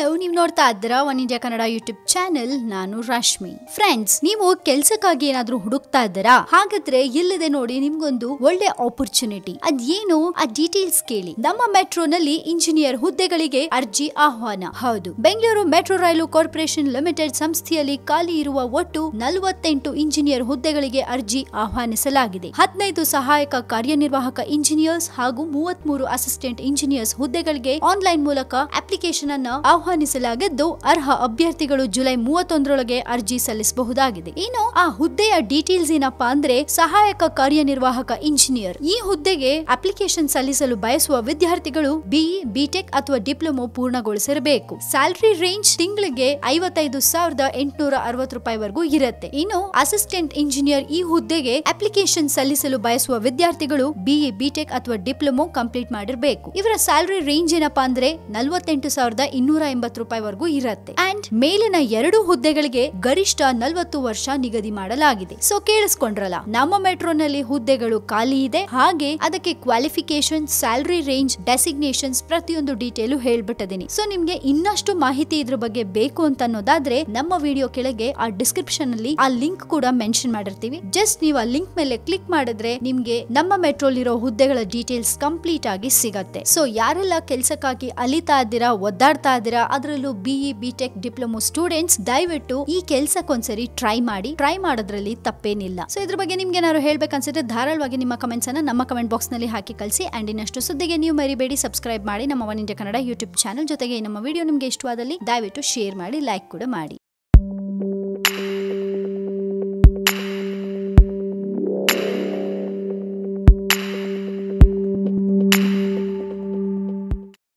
ನೋಡ್ತಾ ಇದ್ದೀರಾ one India Kannada YouTube channel ನಾನು ರಶ್ಮಿ ಫ್ರೆಂಡ್ಸ್ ನೀವು ಕೆಲ್ಸಕ್ಕಾಗಿ ಏನಾದ್ರೂ ಹುಡುಕ್ತಾ ಇದ್ದೀರಾ? ಹಾಗಾದ್ರೆ ಇಲ್ಲದೆ ನೋಡಿ ನಿಮ್ಗೊಂದು ಒಳ್ಳೆ ಆಪರ್ಚುನಿಟಿ ಅದೇನು? ಆ ಡೀಟೇಲ್ಸ್ ಕೇಳಿ. ನಮ್ಮ ಮೆಟ್ರೋನಲ್ಲಿ ಇಂಜಿನಿಯರ್ ಹುದ್ದೆಗಳಿಗೆ ಅರ್ಜಿ ಆಹ್ವಾನ. ಹೌದು. Bengaluru metro rail corporation limited ಸಂಸ್ಥೆಯಲ್ಲಿ ಖಾಲಿ ಇರುವ ಒಟ್ಟು ನಲವತ್ತೆಂಟು ಇಂಜಿನಿಯರ್ ಹುದ್ದೆಗಳಿಗೆ ಅರ್ಜಿ ಆಹ್ವಾನಿಸಲಾಗಿದೆ. ಹದಿನೈದು ಸಹಾಯಕ ಕಾರ್ಯನಿರ್ವಾಹಕ ಇಂಜಿನಿಯರ್ಸ್ ಹಾಗೂ ಮೂವತ್ಮೂರು ಅಸಿಸ್ಟೆಂಟ್ ಇಂಜಿನಿಯರ್ಸ್ ಹುದ್ದೆಗಳಿಗೆ ಆನ್ಲೈನ್ ಮೂಲಕ ಅಪ್ಲಿಕೇಶನ್ ಅನ್ನ ಆಹ್ವಾನಿಸಲಾಗಿದ್ದು ಅರ್ಹ ಅಭ್ಯರ್ಥಿಗಳು ಜುಲೈ ಮೂವತ್ತೊಂದರೊಳಗೆ ಅರ್ಜಿ ಸಲ್ಲಿಸಬಹುದಾಗಿದೆ. ಇನ್ನು ಆ ಹುದ್ದೆಯ ಡೀಟೇಲ್ಸ್ ಏನಪ್ಪಾ ಅಂದ್ರೆ ಸಹಾಯಕ ಕಾರ್ಯನಿರ್ವಾಹಕ ಇಂಜಿನಿಯರ್. ಈ ಹುದ್ದೆಗೆ ಅಪ್ಲಿಕೇಶನ್ ಸಲ್ಲಿಸಲು ಬಯಸುವ ವಿದ್ಯಾರ್ಥಿಗಳು ಬಿಇ ಬಿಟೆಕ್ ಅಥವಾ ಡಿಪ್ಲೊಮೊ ಪೂರ್ಣಗೊಳಿಸಿರಬೇಕು. ಸ್ಯಾಲರಿ ರೇಂಜ್ ತಿಂಗಳಿಗೆ ಐವತ್ತೈದು ಸಾವಿರದ ಎಂಟುನೂರ ಅರವತ್ತು ರೂಪಾಯಿವರೆಗೂ ಇರುತ್ತೆ. ಇನ್ನು ಅಸಿಸ್ಟೆಂಟ್ ಇಂಜಿನಿಯರ್ ಈ ಹುದ್ದೆಗೆ ಅಪ್ಲಿಕೇಶನ್ ಸಲ್ಲಿಸಲು ಬಯಸುವ ವಿದ್ಯಾರ್ಥಿಗಳು ಬಿಇ ಬಿಟೆಕ್ ಅಥವಾ ಡಿಪ್ಲೊಮೊ ಕಂಪ್ಲೀಟ್ ಮಾಡಿರಬೇಕು. ಇವರ ಸ್ಯಾಲರಿ ರೇಂಜ್ ಏನಪ್ಪಾ ಅಂದ್ರೆ ನಲವತ್ತೆಂಟು ಸಾವಿರದ ಇನ್ನೂರ ಎಂಬತ್ತು ರೂಪಾಯಿವರೆಗೂ ಇರುತ್ತೆ. ಅಂಡ್ ಮೇಲಿನ ಎರಡು ಹುದ್ದೆಗಳಿಗೆ ಗರಿಷ್ಠ ನಲವತ್ತು ವರ್ಷ ನಿಗದಿ ಮಾಡಲಾಗಿದೆ. ಸೊ ಕೇಳಿಸ್ಕೊಂಡ್ರಲ್ಲ ನಮ್ಮ ಮೆಟ್ರೋನಲ್ಲಿ ಹುದ್ದೆಗಳು ಖಾಲಿ ಇದೆ. ಹಾಗೆ ಅದಕ್ಕೆ ಕ್ವಾಲಿಫಿಕೇಶನ್ ಸ್ಯಾಲರಿ ರೇಂಜ್ ಡೆಸಿಗ್ನೇಷನ್ಸ್ ಪ್ರತಿಯೊಂದು ಡೀಟೇಲು ಹೇಳ್ಬಿಟ್ಟಿದೀನಿ. ಸೊ ನಿಮ್ಗೆ ಇನ್ನಷ್ಟು ಮಾಹಿತಿ ಇದ್ರ ಬಗ್ಗೆ ಬೇಕು ಅಂತ ಅನ್ನೋದಾದ್ರೆ ನಮ್ಮ ವಿಡಿಯೋ ಕೆಳಗೆ ಆ ಡಿಸ್ಕ್ರಿಪ್ಷನ್ ಅಲ್ಲಿ ಆ ಲಿಂಕ್ ಕೂಡ ಮೆನ್ಷನ್ ಮಾಡಿರ್ತೀವಿ. ಜಸ್ಟ್ ನೀವು ಆ ಲಿಂಕ್ ಮೇಲೆ ಕ್ಲಿಕ್ ಮಾಡಿದ್ರೆ ನಿಮ್ಗೆ ನಮ್ಮ ಮೆಟ್ರೋಲ್ ಇರೋ ಹುದ್ದೆಗಳ ಡೀಟೇಲ್ಸ್ ಕಂಪ್ಲೀಟ್ ಆಗಿ ಸಿಗತ್ತೆ. ಸೊ ಯಾರೆಲ್ಲ ಕೆಲ್ಸಕ್ಕಾಗಿ ಅಲಿತಾ ಇದ್ದೀರಾ ಒದ್ದಾಡ್ತಾ ಇದ್ದೀರಾ ಅದರಲ್ಲೂ ಬಿಇ ಬಿಟೆಕ್ ಡಿಪ್ಲೊಮೊ ಸ್ಟೂಡೆಂಟ್ಸ್ ದಯವಿಟ್ಟು ಈ ಕೆಲ್ಸಕ್ಕೊಂದ್ಸರಿ ಟ್ರೈ ಮಾಡಿ ಟ್ರೈ ಮಾಡೋದ್ರಲ್ಲಿ ತಪ್ಪೇನಿಲ್ಲ. ಸೊ ಇದ್ರ ಬಗ್ಗೆ ನಿಮ್ಗೆ ಏನಾದ್ರು ಹೇಳ್ಬೇಕನ್ಸಿದ್ರೆ ಧಾರಾಳವಾಗಿ ನಿಮ್ಮ ಕಮೆಂಟ್ಸ್ ಅನ್ನ ನಮ್ಮ ಕಮೆಂಟ್ ಬಾಕ್ಸ್ನಲ್ಲಿ ಹಾಕಿ ಕಳಿಸಿ. ಅಂಡ್ ಇನ್ನಷ್ಟು ಸುದ್ದಿಗೆ ನೀವು ಮರಿಬೇಡಿ ಸಬ್ಸ್ಕ್ರೈಬ್ ಮಾಡಿ ನಮ್ಮ one India Kannada YouTube channel ಜೊತೆಗೆ ನಮ್ಮ ವಿಡಿಯೋ ನಿಮ್ಗೆ ಇಷ್ಟವಾದಲ್ಲಿ ದಯವಿಟ್ಟು ಶೇರ್ ಮಾಡಿ ಲೈಕ್ ಕೂಡ ಮಾಡಿ.